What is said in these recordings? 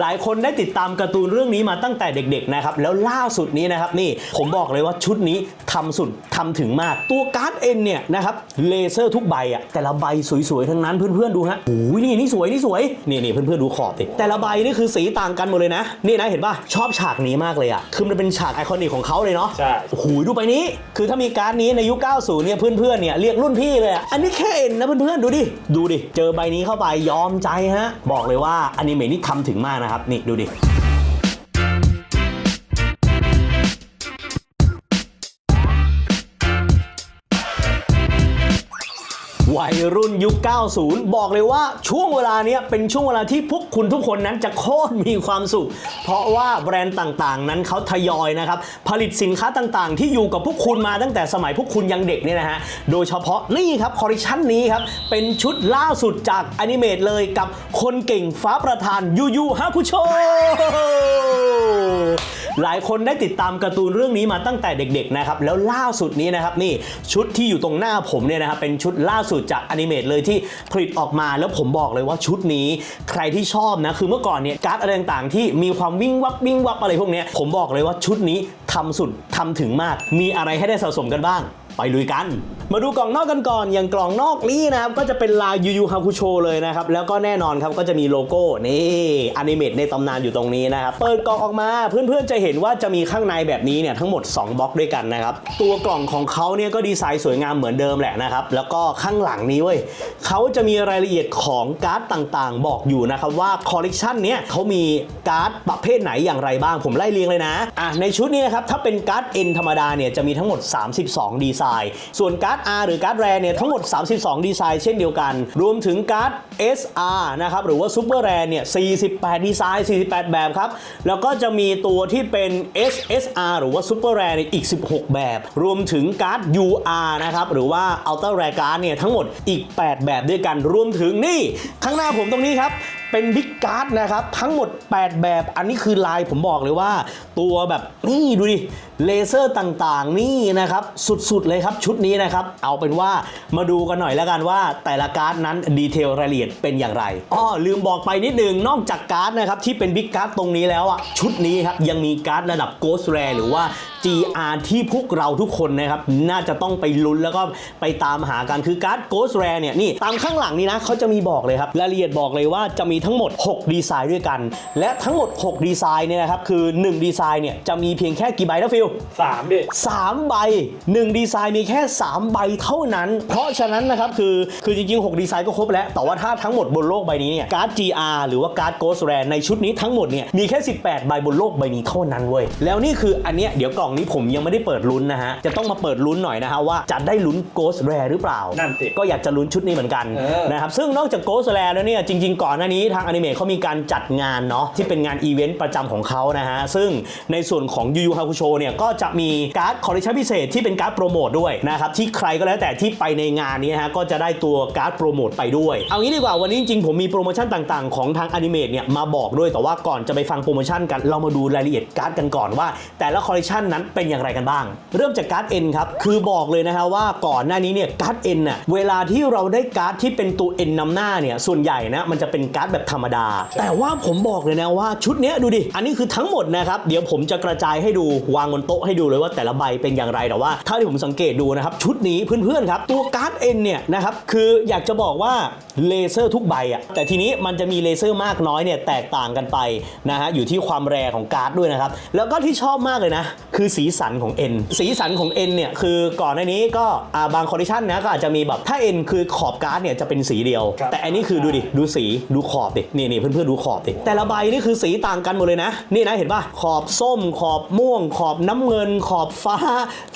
หลายคนได้ติดตามการ์ตูนเรื่องนี้มาตั้งแต่เด็กๆนะครับแล้วล่าสุดนี้นะครับนี่ผมบอกเลยว่าชุดนี้ทำสุดทำถึงมาก ตัวการ์ดเอ็นเนี่ยนะครับเลเซอร์ทุกใบอะแต่ละใบสวยๆทั้งนั้นเพื่อนๆดูฮะโอ้ยนี่นี่สวยนี่สวยนี่นี่เพื่อนๆดูขอบดิแต่ละใบนี่คือสีต่างกันหมดเลยนะ นี่นะเห็นป่ะชอบฉากนี้มากเลยอะคือมันเป็นฉากไอคอนิกของเขาเลยเนาะใช่โอ้โหดูไปนี้ คือถ้ามีการ์ดนี้ในยุค 90 เนี่ยเพื่อนๆเนี่ยเรียกรุ่นพี่เลยอะอันนี้แค่เอ็นนะเพื่อนๆดูดิดูดิเจอใบนี้เข้าไปยอมใจฮะบอกเลยว่าอนิเมะนี่ทำถึงมากนะครับนี่ดูดิ วัยรุ่นยุค 90 บอกเลยว่าช่วงเวลานี้เป็นช่วงเวลาที่พวกคุณทุกคนนั้นจะโคตรมีความสุข เพราะว่าแบรนด์ต่างๆ นั้นเขาทยอยนะครับผลิตสินค้าต่างๆ ที่อยู่กับพวกคุณมาตั้งแต่สมัยพวกคุณยังเด็กเนี่ยนะฮะโดยเฉพาะนี่ครับคอลเลคชันนี้ครับเป็นชุดล่าสุดจากอนิเมตเลยกับคนเก่งฟ้าประธานยูยูฮาคุโช หลายคนได้ติดตามการ์ตูนเรื่องนี้มาตั้งแต่เด็กๆนะครับแล้วล่าสุดนี้นะครับนี่ชุดที่อยู่ตรงหน้าผมเนี่ยนะครับเป็นชุดล่าสุดจากอนิเมตเลยที่ผลิตออกมาแล้วผมบอกเลยว่าชุดนี้ใครที่ชอบนะคือเมื่อก่อนเนี่ยการ์ดอะไรต่างๆที่มีความวิ่งวับวิ่งวับอะไรพวกนี้ผมบอกเลยว่าชุดนี้ทำสุดทำถึงมาก มีอะไรให้ได้สะสมกันบ้าง ไปลุยกัน มาดูกล่องนอกกันก่อน อย่างกล่องนอกนี้นะครับ ก็จะเป็นลายยูยูฮาคุโชเลยนะครับ แล้วก็แน่นอนครับก็จะมีโลโก้นี่อนิเมตในตำนานอยู่ตรงนี้นะครับ เปิดกล่องออกมาเพื่อนๆจะเห็นว่าจะมีข้างในแบบนี้เนี่ยทั้งหมด 2บล็อกด้วยกันนะครับ ตัวกล่องของเขาเนี่ยก็ดีไซน์สวยงามเหมือนเดิมแหละนะครับ แล้วก็ข้างหลังนี้เว้ยเขาจะมีรายละเอียดของการ์ดต่างๆ บอกอยู่นะครับว่าคอลเลกชันเนี้ยเขามีการ์ดประเภทไหนอย่างไรบ้างผมไล่เรียงเลยนะอะในชุดนี้นะครับถ้าเป็นการ์ด N ธรรมดาเนี่ยจะมีทั้งหมด 32 ดีไซน์ ส่วนการ์ด R หรือการ์ดแรเนี่ยทั้งหมด 32 ดีไซน์เช่นเดียวกัน รวมถึงการ์ด SR นะครับหรือว่าซูเปอร์แรเนี่ย 48 ดีไซน์ 48 แบบครับ แล้วก็จะมีตัวที่เป็น SSR หรือว่าซูเปอร์แรเนี่ยอีก 16 แบบ รวมถึงการ์ด UR นะครับหรือว่า Ultra Rare Card เนี่ยทั้งหมดอีก 8 แบบด้วยกันรวมถึงนี่ ข้างหน้าผมตรงนี้ครับ เป็นบิ๊กการ์ดนะครับ ทั้งหมด 8 แบบอันนี้คือลายผมบอกเลยว่า ตัวแบบนี่ดูดิเลเซอร์ต่างๆ นี่นะครับ สุดๆเลยครับชุดนี้นะครับ เอาเป็นว่ามาดูกันหน่อยแล้วกันว่า แต่ละการ์ดนั้นดีเทลรายละเอียดเป็นอย่างไรอ้อลืมบอกไปนิดนึงนอกจากการ์ดนะครับที่เป็นบิ๊กการ์ดตรงนี้แล้วอะชุดนี้ครับยังมีการ์ดระดับ Ghost Rare หรือว่า GR ที่พวกเราทุกคนนะครับ น่าจะต้องไปลุ้นแล้วก็ไปตามหากันคือการ์ด Ghost Rare เนี่ยนี่ตามข้างหลังนี้นะเขาจะมีบอกเลยครับรายละเอียดบอกเลยว่าจะมีทั้งหมด 6 ดีไซน์ด้วยกัน และทั้งหมด 6 ดีไซน์เนี่ยนะครับคือ 1 ดีไซน์เนี่ยจะมีเพียงแค่กี่ใบนะฟิลสามดิ3ใบ 1 ดีไซน์มีแค่ 3 ใบเท่านั้น เพราะฉะนั้นนะครับคือคือจริงๆ 6 ดีไซน์ก็ครบแล้ว แต่ว่าถ้าทั้งหมดบนโลกใบนี้เนี่ยการ์ด GR หรือว่าการ์ด Ghost Rare ในชุดนี้ทั้งหมดเนี่ยมีแค่ 18 ใบบนโลกใบนี้เท่านั้นเว้ยแล้วนี่คืออันเนี้ยเดี๋ยวกล่องนี้ผมยังไม่ได้เปิดลุ้นนะฮะ จะต้องมาเปิดลุ้นหน่อยนะฮะว่าจะได้ลุ้น Ghost Rare หรือเปล่า นั่นสิ ก็อยากจะลุ้นชุดนี้เหมือนกันเออ นะครับ ซึ่งนอกจาก Ghost Rare แล้วเนี่ยจริง ๆ ก่อนหน้านี้ทางอนิเมะเขามีการจัดงานเนาะที่เป็นงานอีเวนต์ประจำของเขานะฮะ ซึ่งในส่วนของ Yu Yu Hakusho เนี่ยก็จะมีการ์ดคอลเลคชันพิเศษที่เป็นการ์ดโปรโมทด้วยนะครับที่ใครก็แล้วแต่ที่ไปในงานนี้นะฮะก็จะได้ตัวการ์ดโปรโมทไปด้วย เอางี้ดีกว่าวันนี้จริงๆผมมีโปรโมชั่นต่างๆของทางอนิเมะเนี่ยมาบอกด้วยแต่ว่าก่อนจะไปฟังโปรโมชั่นกันเรามาดูรายละเอียดการ์ดกันก่อนว่า แต่ละคอลเลคชันนั้นเป็นอย่างไรกันบ้าง เริ่มจากการ์ด N ครับ คือบอกเลยนะฮะว่าก่อนหน้านี้เนี่ยการ์ด N น่ะเวลาที่เราได้การ์ดที่เป็นตัว N นำหน้าเนี่ยส่วนใหญ่นะมันจะเป็นการ์ดแบบธรรมดา แต่ว่าผมบอกเลยนะว่าชุดเนี้ยดูดิ อันนี้คือทั้งหมดนะครับเดี๋ยวผมจะกระจายให้ดูวางบนโต๊ะให้ดูเลยว่าแต่ละใบเป็นอย่างไรแต่ว่าถ้าที่ผมสังเกตดูนะครับชุดนี้เพื่อนๆครับตัวการ์ด N เนี่ยนะครับคืออยากจะบอกว่าเลเซอร์ทุกใบอะแต่ทีนี้มันจะมีเลเซอร์มากน้อยเนี่ยแตกต่างกันไปนะฮะอยู่ที่ความแรของการ์ดด้วยนะครับแล้วก็ที่ชอบมากเลยนะ คือสีสันของ N สีสันของ N เนี่ยคือก่อนหน้านี้ก็อ่าบางคอลเลคชันนะก็อาจจะมีแบบถ้า N คือขอบการ์ดเนี่ยจะเป็นสีเดียวครับแต่อันนี้คือดูดิดูสีดูขอบดินี่นี่เพื่อนๆดูขอบดิแต่ละใบนี่คือสีต่างกันหมดเลยนะ นี่นะเห็นป่ะขอบส้มขอบม่วง ขอบน้ำเงิน ขอบฟ้า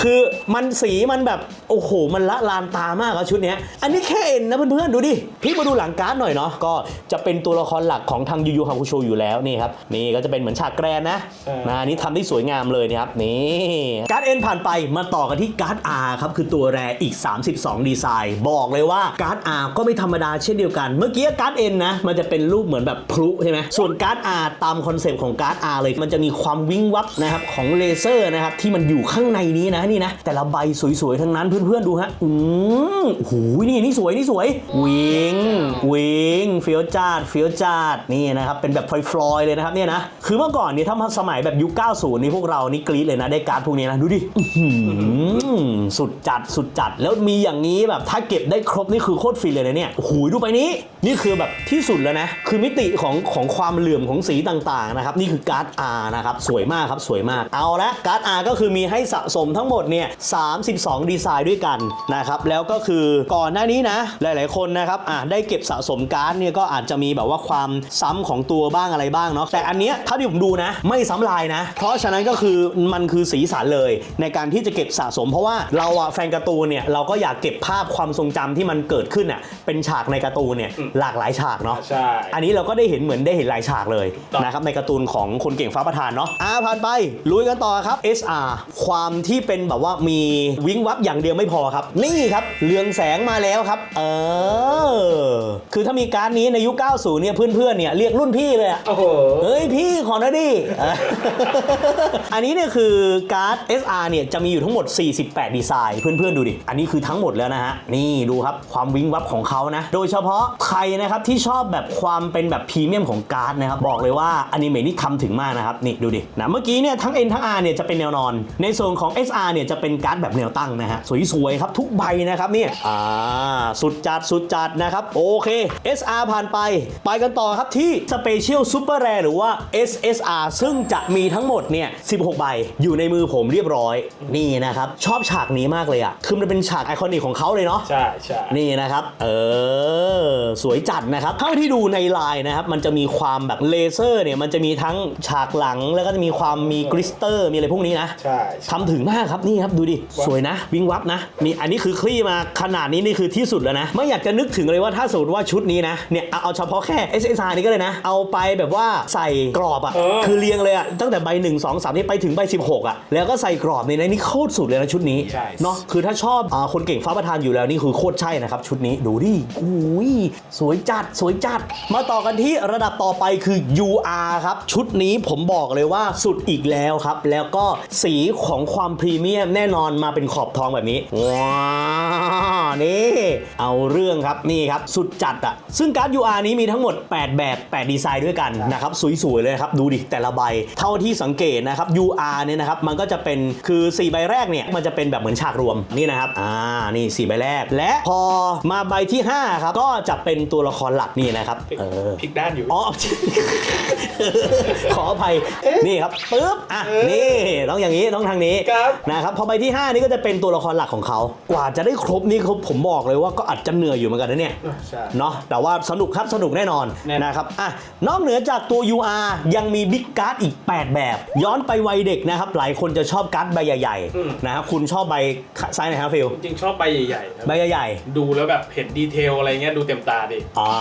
คือมันสีมันแบบโอ้โหมันละลานตามากอะชุดเนี้ยอันนี้แค่เอ็นนะเพื่อนๆดูดิพี่มาดูหลังการ์ดหน่อยเนาะก็จะเป็นตัวละครหลักของทางยูยูฮาคุโชอยู่แล้วนี่ครับนี่ก็จะเป็นเหมือนฉากแกรนนะเออนะอันนี้ทำได้สวยงามเลยนะครับนี่นี่การ์ด N ผ่านไปมาต่อกันที่การ์ด R ครับ คือตัวแรอีก 32 ดีไซน์ บอกเลยว่าการ์ด R ก็ไม่ธรรมดาเช่นเดียวกัน เมื่อกี้การ์ด N นนะ มันจะเป็นรูปเหมือนแบบพลุใช่ไหมส่วนการ์ด R ตามคอนเซปต์ของการ์ด R เลย มันจะมีความวิงวับนะครับของเลเซอร์นะครับที่มันอยู่ข้างในนี้นะนี่นะ แต่ละใบสวยๆ ทั้งนั้นเพื่อนๆดูฮะอืมโอ้โหนี่นี่สวยนี่สวยวิงวิงเฟียวจาดเฟียวจาดนี่นะครับเป็นแบบฟลอยๆเลยนะครับเนี่ยนะคือเมื่อก่อนเนี่ยถ้ามาสมัยแบบยุค 90 นี่พวกเรานี่กรี๊ดเลยนะได้การ์ดพวกนี้นะ ดูดิสุดจัดสุดจัดแล้วมีอย่างนี้แบบถ้าเก็บได้ครบนี่คือโคตรฟินเลยนะเนี่ยโอ้โหดูไปนี้ นี่คือแบบที่สุดแล้วนะ คือมิติของของความเหลื่อมของสีต่างๆนะครับ นี่คือการ์ด R นะครับ สวยมากครับสวยมาก เอาละการ์ด R ก็คือมีให้สะสมทั้งหมดเนี่ย32 ดีไซน์ด้วยกันนะครับแล้วก็คือก่อนหน้านี้นะ หลายๆ คนนะครับอะได้เก็บสะสมการ์ดเนี่ยก็อาจจะมีแบบว่าความซ้ำของตัวบ้างอะไรบ้างเนาะแต่อันเนี้ยถ้าที่ผมดูนะ ไม่ซ้ำลายนะ เพราะฉะนั้นก็คือมันคือสีสันเลย ในการที่จะเก็บสะสม เพราะว่าเราอะแฟนการ์ตูนเนี่ยเราก็อยากเก็บภาพความทรงจำที่มันเกิดขึ้นอะเป็นฉากในการ์ตูนเนี่ยหลากหลายฉากเนาะ ใช่ อันนี้เราก็ได้เห็นเหมือนได้เห็นหลายฉากเลยต้องนะครับในการ์ตูนของคนเก่งฟ้าประธานเนาะอ่าผ่านไปลุยกันต่อครับ SR ความที่เป็นแบบว่ามีวิงวับอย่างเดียวไม่พอครับ นี่ครับเรืองแสงมาแล้วครับ เออ คือถ้ามีการ์ดนี้ในยุค 90 เนี่ยเพื่อนๆเนี่ยเรียกรุ่นพี่เลยอะโอ้โห เฮ้ยพี่ขอหนะดิเอออันนี้เนี่ยคือการ์ด SR เนี่ยจะมีอยู่ทั้งหมด 48 ดีไซน์ เพื่อนๆดูดิ อันนี้คือทั้งหมดแล้วนะฮะ นี่ดูครับความวิงวับของเขานะ โดยเฉพาะใครนะครับที่ชอบแบบความเป็นแบบพรีเมียมของการ์ดนะครับ บอกเลยว่าอนิเมะนี่ทำถึงมากนะครับ นี่ดูดินะเมื่อกี้เนี่ยทั้ง N ทั้ง R เนี่ยจะเป็นแนวนอน ในส่วนของ SR เนี่ยจะเป็นการ์ดแบบแนวตั้งนะฮะสวยๆครับทุกใบนะครับเนี่ยอ่าสุดจัดสุดจัดนะครับโอเค SR ผ่านไป ไปกันต่อครับที่ Special Super Rare หรือว่า SSR ซึ่งจะมีทั้งหมดเนี่ย16 ใบอยู่ในมือผมเรียบร้อย นี่นะครับ ชอบฉากนี้มากเลยอะคือมันเป็นฉากไอคอนิกของเขาเลยเนาะ ใช่ใช่นี่นะครับ เออ สวยจัดนะครับ เท่าที่ดูในไลน์นะครับ มันจะมีความแบบเลเซอร์เนี่ย มันจะมีทั้งฉากหลัง แล้วก็จะมีความมีกริสเตอร์ มีอะไรพวกนี้นะ ใช่ใช่ทำถึงมากครับ นี่ครับ ดูดิ สวยนะ วิงวับนะ นี่ อันนี้คือคลี่มาขนาดนี้นี่คือที่สุดแล้วนะ ไม่อยากจะนึกถึงเลยว่าถ้าสมมติว่าชุดนี้นะ เนี่ย เอาเอาเฉพาะแค่ SSR นี่ก็เลยนะ เอาไปแบบว่าใส่กรอบอะ่ะ คือเรียงเลยอะ่ะ ตั้งแต่ใบ1 2 3นี่ไปถึงใบ16อะแล้วก็ใส่กรอบในนี้นี่โคตรสุดเลยนะชุดนี้ใช่ เนาะคือถ้าชอบอาคนเก่งฟ้าประธานอยู่แล้วนี่คือโคตรใช่นะครับชุดนี้ดูดิอุ้ยสวยจัดสวยจัด มาต่อกันที่ระดับต่อไปคือ UR ครับ ชุดนี้ผมบอกเลยว่าสุดอีกแล้วครับ แล้วก็สีของความพรีเมียมแน่นอนมาเป็นขอบทองแบบนี้ว้าวนี่เอาเรื่องครับนี่ครับสุดจัดอะซึ่งการ์ด UR นี้มีทั้งหมด 8 แบบ 8 ดีไซน์ด้วยกันนะครับสวยๆเลยครับดูดิแต่ละใบเท่าที่สังเกตนะครับ UR เนี่ยนะครับมันก็จะเป็นคือ4ใบแรกเนี่ยมันจะเป็นแบบเหมือนฉากรวมนี่นะครับอ่านี่ 4 ใบแรก และพอมาใบที่5ครับก็จะเป็นตัวละครหลักนี่นะครับเออพลิกด้านอยู่ อ๋อ ขออภัยนี่ครับปึ๊บอะนี่ต้องอย่างนี้ต้องทางนี้ครับนะครับพอใบที่ 5 นี่ก็จะเป็นตัวละครหลักของเขากว่าจะได้ครบนี่เขาผมบอกเลยว่าก็อาจจะเหนื่อยอยู่เหมือนกันนะเนี่ยใช่เนาะแต่ว่าสนุกครับสนุกแน่นอนแน่นอนนะครับอะนอกเหนือจากตัว UR ยังมีบิ๊กการ์ดอีก 8 แบบ ย้อนไปวัยเด็กนะครับหลายคนจะชอบการ์ดใบใหญ่อืม ๆนะครับคุณชอบใบไซส์ไหนครับฟิลจริงๆชอบใบใหญ่ๆนะใบใหญ่ๆ ดูแล้วแบบเห็นดีเทลอะไรเงี้ยดูเต็มตาดิ อ่า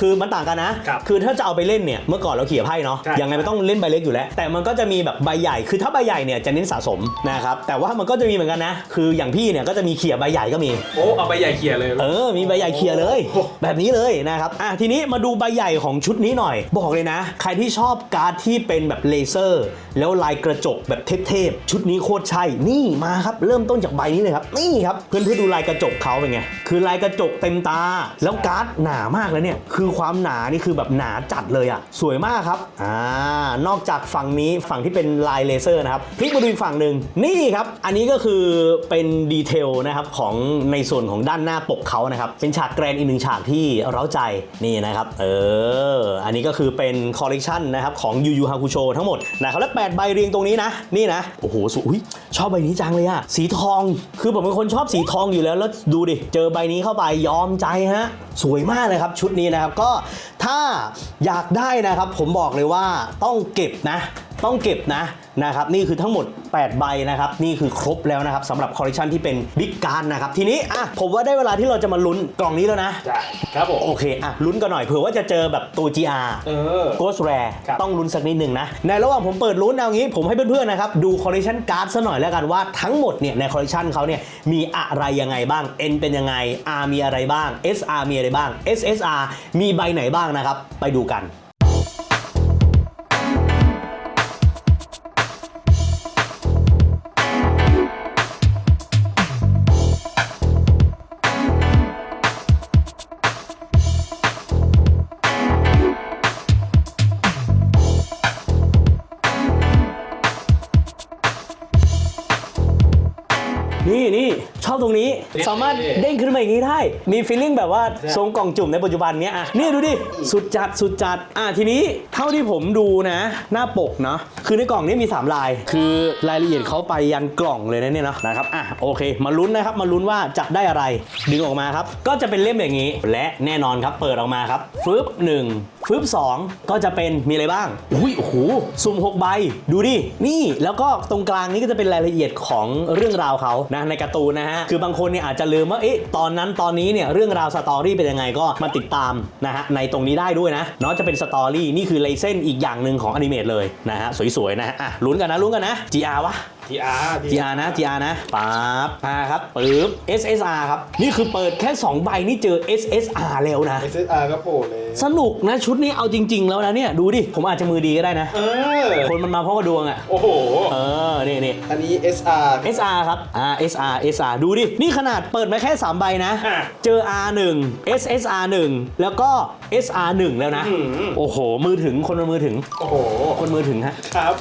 คือมันต่างกันนะ ครับคือถ้าจะเอาไปเล่นเนี่ย เมื่อก่อนเราเขี่ยไพ่เนาะ ใช่ ยังไงมันต้องเล่นใบเล็กอยู่แล้ว แต่มันก็จะมีแบบใบใหญ่ คือถ้าใบใหญ่เนี่ยจะเน้นสะสมนะครับ แต่ว่ามันก็จะมีเหมือนกันนะ คืออย่างพี่เนี่ยก็จะมีเขี่ยใบใหญ่ก็มี โอ้เอาใบใหญ่เขี่ยเลย เออ มีใบใหญ่เคลียร์เลย โอ้แบบนี้เลยนะครับ อะ ทีนี้มาดูใบใหญ่ของชุดนี้หน่อย บอกเลยนะ ใครที่ชอบการ์ดที่เป็นแบบเลเซอร์ แล้วลายกระจกแบบเทพๆชุดนี้โคตรใช่นี่มาครับ เริ่มต้นจากใบนี้เลยครับนี่ครับเพื่อนๆดูลายกระจกเขาเป็นไงคือลายกระจกเต็มตา แล้วการ์ดหนามากเลยเนี่ยคือความหนานี่คือแบบหนาจัดเลยอะสวยมากครับอ่านอกจากฝั่งนี้ฝั่งที่เป็นลายเลเซอร์นะครับพลิกมาดูอีกฝั่งหนึ่งนี่ครับ อันนี้ก็คือเป็นดีเทลนะครับของในส่วนของด้านหน้าปกเขานะครับเป็นฉากแกรนอีกหนึ่งฉากที่เร้าใจนี่นะครับเอออันนี้ก็คือเป็นคอลเลกชันนะครับของยูยูฮาคุโชทั้งหมดนะครับและ8ใบเรียงตรงนี้นะ นี่นะ โอ้โหสุยชอบใบนี้จังเลยอะสีทอง คือผมเป็นคนชอบสีทองอยู่แล้ว แล้วดูดิ เจอใบนี้เข้าไปยอมใจฮะ สวยมากเลยครับชุดนี้นะครับ ก็ถ้าอยากได้นะครับ ผมบอกเลยว่าต้องเก็บนะ ต้องเก็บนะนะครับนี่คือทั้งหมด 8 ใบนะครับนี่คือครบแล้วนะครับสำหรับคอลเลคชันที่เป็นบิ๊กการ์ดนะครับทีนี้อะผมว่าได้เวลาที่เราจะมาลุ้นกล่องนี้แล้วนะใช่ครับผม โอเคอะลุ้นกันหน่อยเผื่อว่าจะเจอแบบตัว GR เออ Ghost Rare ครับ ต้องลุ้นสักนิดหนึ่งนะ ในระหว่างผมเปิดลุ้นเอางี้ ผมให้เพื่อนๆนะครับดูคอลเลคชันการ์ดซะหน่อยแล้วกันว่าทั้งหมดเนี่ยในคอลเลคชันเขาเนี่ยมีอะไรยังไงบ้าง N เป็นยังไง R มีอะไรบ้าง SR มีอะไรบ้าง SSR มีใบไหนบ้างนะครับไปดูกันนี่ อบตรงนี้นี่สามารถเด้งขึ้นมาอย่างนี้ได้ มีฟีลลิ่งแบบว่าใช่ทรงกล่องจุ่มในปัจจุบันเนี้ยอะนี่ดูดิ สุดจัดสุดจัด อะทีนี้เท่าที่ผมดูนะ หน้าปกเนาะคือในกล่องนี้มี 3 ลาย คือรายละเอียดเขาไปยันกล่องเลยนะเนี่ยเนาะนะครับอะโอเค มาลุ้นนะครับมาลุ้นว่าจะได้อะไร ดึงออกมาครับ ก็จะเป็นเล่มอย่างนี้ และแน่นอนครับเปิดออกมาครับฟึบหนึ่ง ฟึบสองก็จะเป็นมีอะไรบ้างอุ้ยโอ้โหสุ่มหกใบดูดิ นี่แล้วก็ตรงกลางนี้ก็จะเป็นรายละเอียดของเรื่องราวเขานะในการ์ตูนนะฮะ คือบางคนเนี่ยอาจจะลืมว่าเอ๊ะตอนนั้นตอนนี้เนี่ยเรื่องราวสตอรี่เป็นยังไงก็มาติดตามนะฮะในตรงนี้ได้ด้วยนะเนาะจะเป็นสตอรี่นี่คือลายเส้นอีกอย่างหนึ่งของอนิเมตเลยนะฮะสวยๆนะฮะอะลุ้นกันนะลุ้นกันนะ GR วะ TR GR นะ GR นะปั๊บอ่าครับปึ๊บ SSR ครับ นี่คือเปิดแค่ 2 ใบนี่เจอ SSR แล้วนะ SSR ก็โผล่เลย สนุกนะชุดนี้เอาจริง ๆ แล้วนะเนี่ย ดูดิ ผมอาจจะมือดีก็ได้นะ เออ คนมันมาเพราะกระดวงอะ โอ้โห เออนี่นี่อันนี้ SR SR ครับอ่า SR SR ดูดิ นี่ขนาดเปิดมาแค่ 3 ใบนะอะเจอ R1 SSR 1แล้วก็ SR 1แล้วนะอื้อหือโอ้โห มือถึงคนมันมือถึง โอ้โห คนมือถึงฮะ ครับ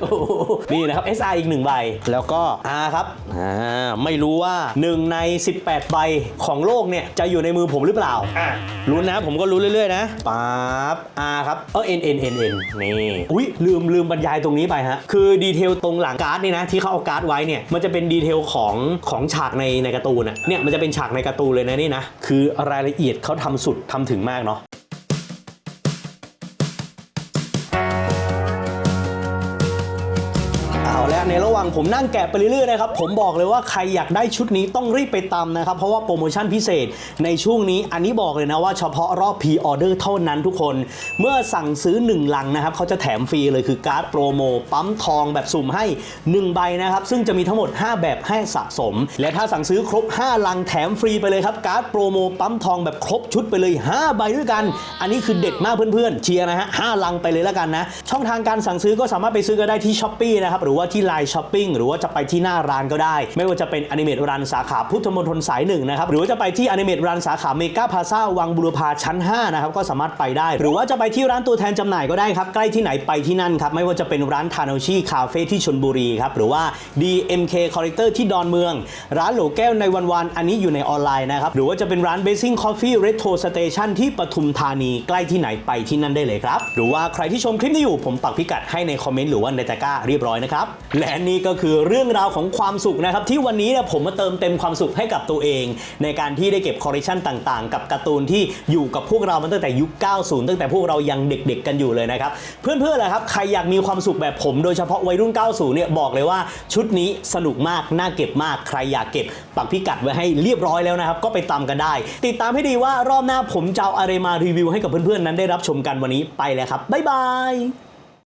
โอ้โหนี่นะครับ SR อีก 1 ใบ แล้วก็ R ครับอ่าไม่รู้ว่า 1 ใน 18 ใบของโลกเนี่ย จะอยู่ในมือผมหรือเปล่าอะลุ้นนะผมก็ลุ้นเรื่อยๆนะปั๊บ R ครับ เออ N N N N นี่อุ้ยลืมลืมบรรยายตรงนี้ไปฮะ คือดีเทลตรงหลังการ์ดนี่นะ ที่เขาเอาการ์ดไว้เนี่ย มันจะเป็นดีเทลของของฉากในในการ์ตูนอะเนี่ยมันจะเป็นฉากในการ์ตูนเลยนะนี่นะคือรายละเอียดเขาทำสุดทำถึงมากเนาะ งผมนั่งแกะไปเรื่อยๆนะครับผมบอกเลยว่าใครอยากได้ชุดนี้ต้องรีบไปตามนะครับเพราะว่าโปรโมชั่นพิเศษในช่วงนี้อันนี้บอกเลยนะว่าเฉพาะรอบพ r ออเดอร์เท่านั้นทุกคน เมื่อสั่งซื้อ1ลังนะครับเขาจะแถมฟรีเลยคือการ์ดโปรโมปั๊มทองแบบสุ่มให้ 1 ใบนะครับซึ่งจะมีทั้งหมด 5 แบบให้สะสม และถ้าสั่งซื้อครบ 5 ลังแถมฟรีไปเลยครับการ์ดโปรโมปั๊มทองแบบครบชุดไปเลย 5 ใบด้วยกัน อันนี้คือเด็ดมากเพื่อนๆเชียร์นะฮะ5ลังไปเลยแล้วกันนะช่องทางการสั่งซื้อก็สามารถไปซื้อก็ได้ที่ช้อปปีนะครับหรือว่าที่ไลน์ช้อปปิ้งหรือว่าจะไปที่หน้าร้านก็ได้ ไม่ว่าจะเป็นอนิเมตรันสาขาพุทธมณฑลสายหนึ่งนะครับหรือว่าจะไปที่อนิเมตรันสาขาเมกาพาซาวังบุรพาชั้น5นะครับก็สามารถไปได้ หรือว่าจะไปที่ร้านตัวแทนจำหน่ายก็ได้ครับใกล้ที่ไหนไปที่นั่นครับไม่ว่าจะเป็นร้านทานอชีคาเฟ่ที่ชนบุรีครับหรือว่า DMK Collector ที่ดอนเมือง ร้านโหลแก้วในวันวันๆอันนี้อยู่ในออนไลน์นะครับหรือว่าจะเป็นร้าน Basing Coffee Retro Station ที่ปทุมธานีใกล้ที่ไหนไปที่นั่นได้เลยครับหรือว่าใครที่ชมคลิปนี้อยู่ผมปักพิกัดให้ในคอมเมนต์หรือว่าในตะกร้าเรียบร้อยนะครับและนี่ก็คือเรื่องราวของความสุขนะครับที่วันนี้เนี่ยผมมาเติมเต็มความสุขให้กับตัวเอง ในการที่ได้เก็บคอลเลคชันต่างๆ กับการ์ตูนที่อยู่กับพวกเรามาตั้งแต่ยุค 90 ตั้งแต่พวกเรายังเด็กๆ กันอยู่เลยนะครับ เพื่อนๆเล่ะครับใครอยากมีความสุขแบบผมโดยเฉพาะวัยรุ่น 90 เนี่ยบอกเลยว่าชุดนี้สนุกมากน่าเก็บมากใครอยากเก็บปักพิกัดไว้ให้เรียบร้อยแล้วนะครับก็ไปตามกันได้ ติดตามให้ดีว่ารอบหน้าผมจะเอาอะไรมารีวิวให้กับเพื่อนๆนั้นได้รับชมกันวันนี้ไปแล้วครับบ๊ายบาย